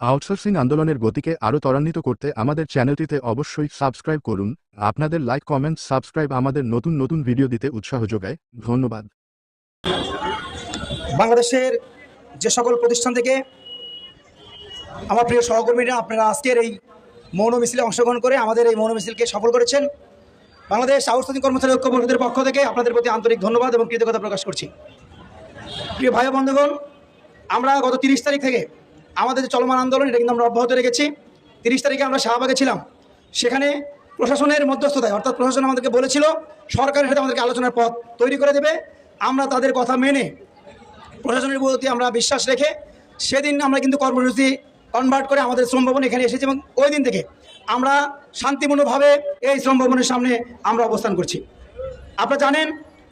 Outsourcing আন্দোলনের গতিকে আরও ত্বরান্বিত করতে আমাদের চ্যানেলটিতে অবশ্যই সাবস্ক্রাইব করুন। আপনাদের লাইক, কমেন্ট, সাবস্ক্রাইব আমাদের নতুন নতুন ভিডিও দিতে উৎসাহ যোগায়। ধন্যবাদ। বাংলাদেশের যে সকল প্রতিষ্ঠান থেকে আমার প্রিয় সহকর্মীরা, আপনারা আজকের এই মৌন মিছিলে অংশগ্রহণ করে আমাদের এই মৌন মিছিলকে সফল করেছেন। বাংলাদেশ আউটসোর্সিং কর্মচারী ঐক্য পরিষদের পক্ষ থেকে আপনাদের প্রতি আন্তরিক ধন্যবাদ এবং কৃতজ্ঞতা প্রকাশ করছি। প্রিয় ভাই বন্ধুগণ, আমরা গত তিরিশ তারিখ থেকে আমাদের যে চলমান আন্দোলন, এটা কিন্তু আমরা অব্যাহত রেখেছি। তিরিশ তারিখে আমরা শাহবাগে ছিলাম। সেখানে প্রশাসনের মধ্যস্থতায়, অর্থাৎ প্রশাসন আমাদেরকে বলেছিল সরকারের সাথে আমাদেরকে আলোচনার পথ তৈরি করে দেবে। আমরা তাদের কথা মেনে প্রশাসনের প্রতি আমরা বিশ্বাস রেখে সেদিন আমরা কিন্তু কর্মসূচি কনভার্ট করে আমাদের শ্রম ভবন এখানে এসেছি এবং ওই দিন থেকে আমরা শান্তিপূর্ণভাবে এই শ্রম ভবনের সামনে আমরা অবস্থান করছি। আপনারা জানেন,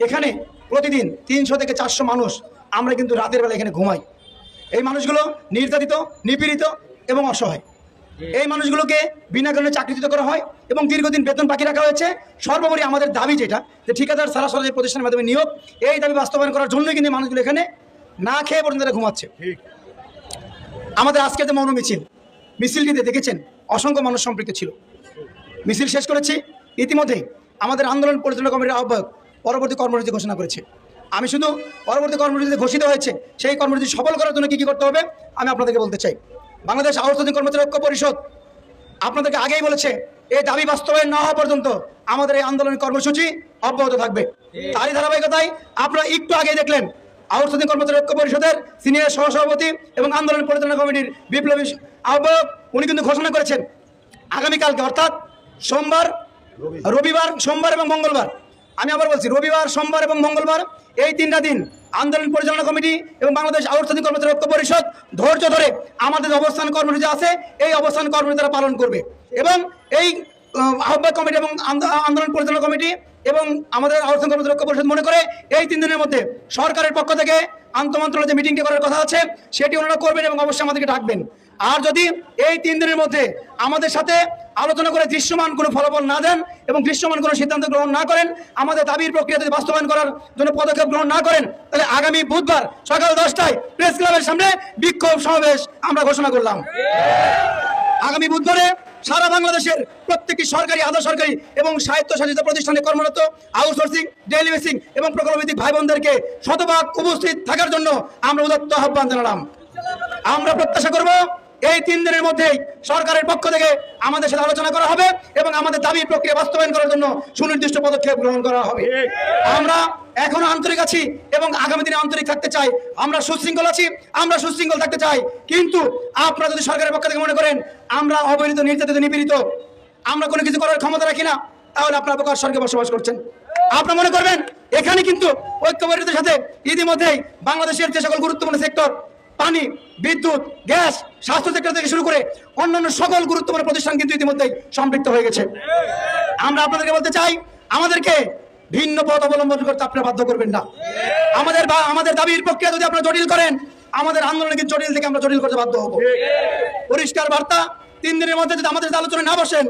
এখানে প্রতিদিন তিনশো থেকে চারশো মানুষ আমরা কিন্তু রাতের বেলা এখানে ঘুমাই। এই মানুষগুলো নির্যাতিত নিপীড়িত এবং অসহায়। এই মানুষগুলোকে বিনা কারণে চাকরিচ্যুত করা হয় এবং দীর্ঘদিন বেতন বাকি রাখা হয়েছে। সর্বোপরি আমাদের দাবি যেটা যে ঠিকাদার সারা সরকারি প্রতিষ্ঠানের মাধ্যমে নিয়োগ এই দাবি বাস্তবায়ন করার জন্যই কিন্তু মানুষগুলো এখানে না খেয়ে পর্যন্ত তারা ঘুমাচ্ছে। আমাদের আজকে যে মৌন মিছিল মিছিলটিতে দেখেছেন অসংখ্য মানুষ সম্পৃক্ত ছিল। মিছিল শেষ করেছি। ইতিমধ্যেই আমাদের আন্দোলন পরিচালনা কমিটির আহ্বায়ক পরবর্তী কর্মসূচি ঘোষণা করেছে। আমি শুধু পরবর্তী কর্মসূচিতে ঘোষিত হয়েছে, সেই কর্মসূচি সফল করার জন্য কী কী করতে হবে, আমি আপনাদেরকে বলতে চাই। বাংলাদেশ আউটসোর্সিং কর্মচারী ঐক্য পরিষদ আপনাদেরকে আগেই বলেছে, এই দাবি বাস্তবায়ন না হওয়া পর্যন্ত আমাদের এই আন্দোলনের কর্মসূচি অব্যাহত থাকবে। তারই ধারাবাহিকতায় আপনারা একটু আগে দেখলেন আউটসোর্সিং কর্মচারী ঐক্য পরিষদের সিনিয়র সহসভাপতি এবং আন্দোলন পরিচালনা কমিটির বিপ্লবী আহ্বায়ক, উনি কিন্তু ঘোষণা করেছেন, আগামীকালকে অর্থাৎ সোমবার, রবিবার, সোমবার এবং মঙ্গলবার আমি আবার বলছি রবিবার সোমবার এবং মঙ্গলবার এই তিনটা দিন আন্দোলন পরিচালনা কমিটি এবং বাংলাদেশ আউটসোর্সিং কর্মচারী ঐক্য পরিষদ ধৈর্য ধরে আমাদের অবস্থান কর্মসূচি আছে এই অবস্থান কর্মসূচি তারা পালন করবে। এবং এই আহ, আহ্বায়ক কমিটি এবং আন্দোলন পরিচালনা কমিটি এবং আমাদের আউটসোর্সিং কর্মচারী ঐক্য পরিষদ মনে করে এই তিন দিনের মধ্যে সরকারের পক্ষ থেকে আন্তমন্ত্রণালয় যে মিটিংটি করার কথা আছে সেটি ওনারা করবেন এবং অবশ্যই আমাদেরকে ডাকবেন। আর যদি এই তিন দিনের মধ্যে আমাদের সাথে আলোচনা করে দৃশ্যমান কোনো ফলাফল না দেন এবং দৃশ্যমান কোনো সিদ্ধান্ত গ্রহণ না করেন, আমাদের দাবির প্রক্রিয়া বাস্তবায়ন করার জন্য পদক্ষেপ গ্রহণ না করেন, তাহলে আগামী বুধবার সকাল দশটায় প্রেস ক্লাবের সামনে বিক্ষোভ সমাবেশ আমরা ঘোষণা করলাম। আগামী বুধবারে সারা বাংলাদেশের প্রত্যেকটি সরকারি আধা সরকারি এবং স্বায়ত্তশাসিত প্রতিষ্ঠানে কর্মরত আউটসোর্সিং ডেইলি বেসিং এবং প্রকল্পভিত্তিক ভাই বোনদেরকে শতভাগ উপস্থিত থাকার জন্য আমরা উদত্ত আহ্বান জানালাম। আমরা প্রত্যাশা করব এই তিন দিনের মধ্যেই সরকারের পক্ষ থেকে আমাদের সাথে আলোচনা করা হবে এবং আমাদের দাবি প্রক্রিয়া বাস্তবায়ন করার জন্য সুনির্দিষ্ট পদক্ষেপ গ্রহণ করা হবে। আমরা এখনও আন্তরিক আছি এবং আগামী দিনে আন্তরিক থাকতে চাই। আমরা সুশৃঙ্খল আছি, আমরা সুশৃঙ্খল থাকতে চাই। কিন্তু আপনারা যদি সরকারের পক্ষ থেকে মনে করেন, আমরা অবহেলিত, নির্যাতিত, নিপীড়িত, আমরা কোনো কিছু করার ক্ষমতা রাখি না, তাহলে আপনারা প্রকাশ স্বর্গে বসবাস করছেন। আপনারা মনে করবেন, এখানে কিন্তু ঐক্যবদ্ধের সাথে ইতিমধ্যেই বাংলাদেশের যে সকল গুরুত্বপূর্ণ সেক্টর পানি, বিদ্যুৎ, গ্যাস, স্বাস্থ্য সেক্টর থেকে শুরু করে অন্যান্য সকল গুরুত্বপূর্ণ প্রতিষ্ঠান কিন্তু ইতিমধ্যেই সম্পৃক্ত হয়ে গেছে। আমরা আপনাদেরকে বলতে চাই, আমাদেরকে ভিন্ন পথ অবলম্বন করতে আপনারা বাধ্য করবেন না। আমাদের বা- আমাদের দাবির প্রক্রিয়া যদি আপনারা জটিল করেন, আমাদের আন্দোলনকে জটিল থেকে আমরা জটিল করতে বাধ্য হব। পরিষ্কার বার্তা, তিন দিনের মধ্যে যদি আমাদের আলোচনায় না বসেন,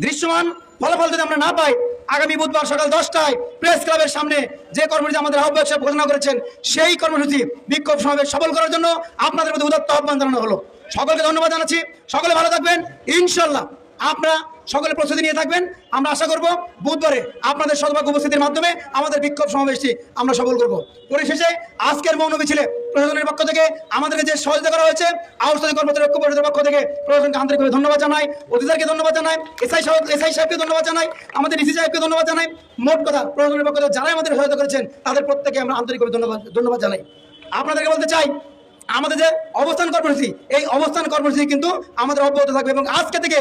দৃশ্যমান ফলাফল যদি আমরা না পাই আগামী বুধবার সকাল দশটায় প্রেস ক্লাবের সামনে যে কর্মসূচি আমাদের আহ্বায়ক সাহেব ঘোষণা করেছেন, সেই কর্মসূচি বিক্ষোভ সমাবেশ সফল করার জন্য আপনাদের মধ্যে উদাত্ত আহ্বান জানানো হলো। সকলকে ধন্যবাদ জানাচ্ছি। সকলে ভালো থাকবেন। ইনশাল্লাহ আপনারা সকলে প্রস্তুতি নিয়ে থাকবেন। আমরা আশা করব বুধবারে আপনাদের সদভাগ্য উপস্থিতির মাধ্যমে আমাদের বিক্ষোভ সমাবেশটি আমরা সফল করব। পরিশেষে আজকের মৌন মিছিলে প্রশাসনের পক্ষ থেকে আমাদেরকে যে সহযোগিতা করা হয়েছে আউটসোর্সিং কর্মচারী ঐক্য পরিষদের পক্ষ থেকে প্রশাসনকে আন্তরিকভাবে ধন্যবাদ জানাই অতিথিদেরকে ধন্যবাদ জানাই এসআই সাহেব এসআই সাহেবকে ধন্যবাদ জানাই, আমাদের ডিসি সাহেবকে ধন্যবাদ জানাই। মোট কথা, প্রশাসনের পক্ষ থেকে যারাই আমাদের সহায়তা করেছেন, তাদের প্রত্যেকে আমরা আন্তরিকভাবে ধন্যবাদ ধন্যবাদ জানাই। আপনাদেরকে বলতে চাই, আমাদের যে অবস্থান কর্মসূচি, এই অবস্থান কর্মসূচি কিন্তু আমাদের অব্যাহত থাকবে এবং আজকে থেকে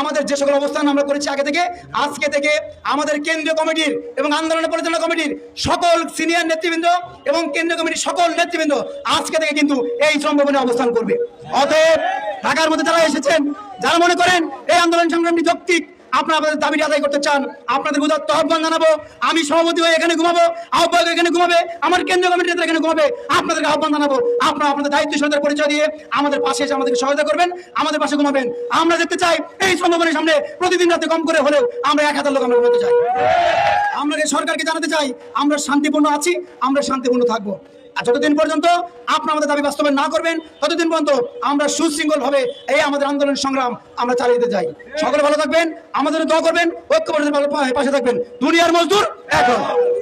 আমাদের যে সকল অবস্থান আমরা করেছি আগে থেকে, আজকে থেকে আমাদের কেন্দ্রীয় কমিটির এবং আন্দোলনের পরিচালনা কমিটির সকল সিনিয়র নেতৃবৃন্দ এবং কেন্দ্রীয় কমিটির সকল নেতৃবৃন্দ আজকে থেকে কিন্তু এই সম্ভাবনে অবস্থান করবে। অতএব ঢাকার মধ্যে যারা এসেছেন, যারা মনে করেন এই আন্দোলন সংগ্রামটি যৌক্তিক আপনারা আপনাদের দাবি আদায় করতে চান, আপনাদের উদাত্ত আহ্বান জানাব, আমি সভাপতি হয়ে এখানে ঘুমাবো, আহ্বায়ক এখানে ঘুমাবে, আমার কেন্দ্রীয় কমিটি এখানে ঘুমাবে, আপনাদেরকে আহ্বান জানাব, আপনারা আপনাদের দায়িত্বশীলতার পরিচয় দিয়ে আমাদের পাশে এসে আমাদেরকে সহায়তা করবেন, আমাদের পাশে ঘুমাবেন। আমরা দেখতে চাই এই সম্ভাবনার সামনে প্রতিদিন রাতে কম করে হলেও আমরা এক হাজার লোক আমরা ঘুমাতে চাই। আমরা সরকারকে জানাতে চাই? আমরা শান্তিপূর্ণ আছি, আমরা শান্তিপূর্ণ থাকব। আর যতদিন পর্যন্ত আপনার আমাদের দাবি বাস্তবায়ন না করবেন, ততদিন পর্যন্ত আমরা সুশৃঙ্খল ভাবে এই আমাদের আন্দোলন সংগ্রাম আমরা চালিয়ে যেতে চাই সকলে ভালো থাকবেন, আমাদের দোয়া করবেন ঐক্যবদ্ধ পাশে থাকবেন দুনিয়ার মজদুর হও।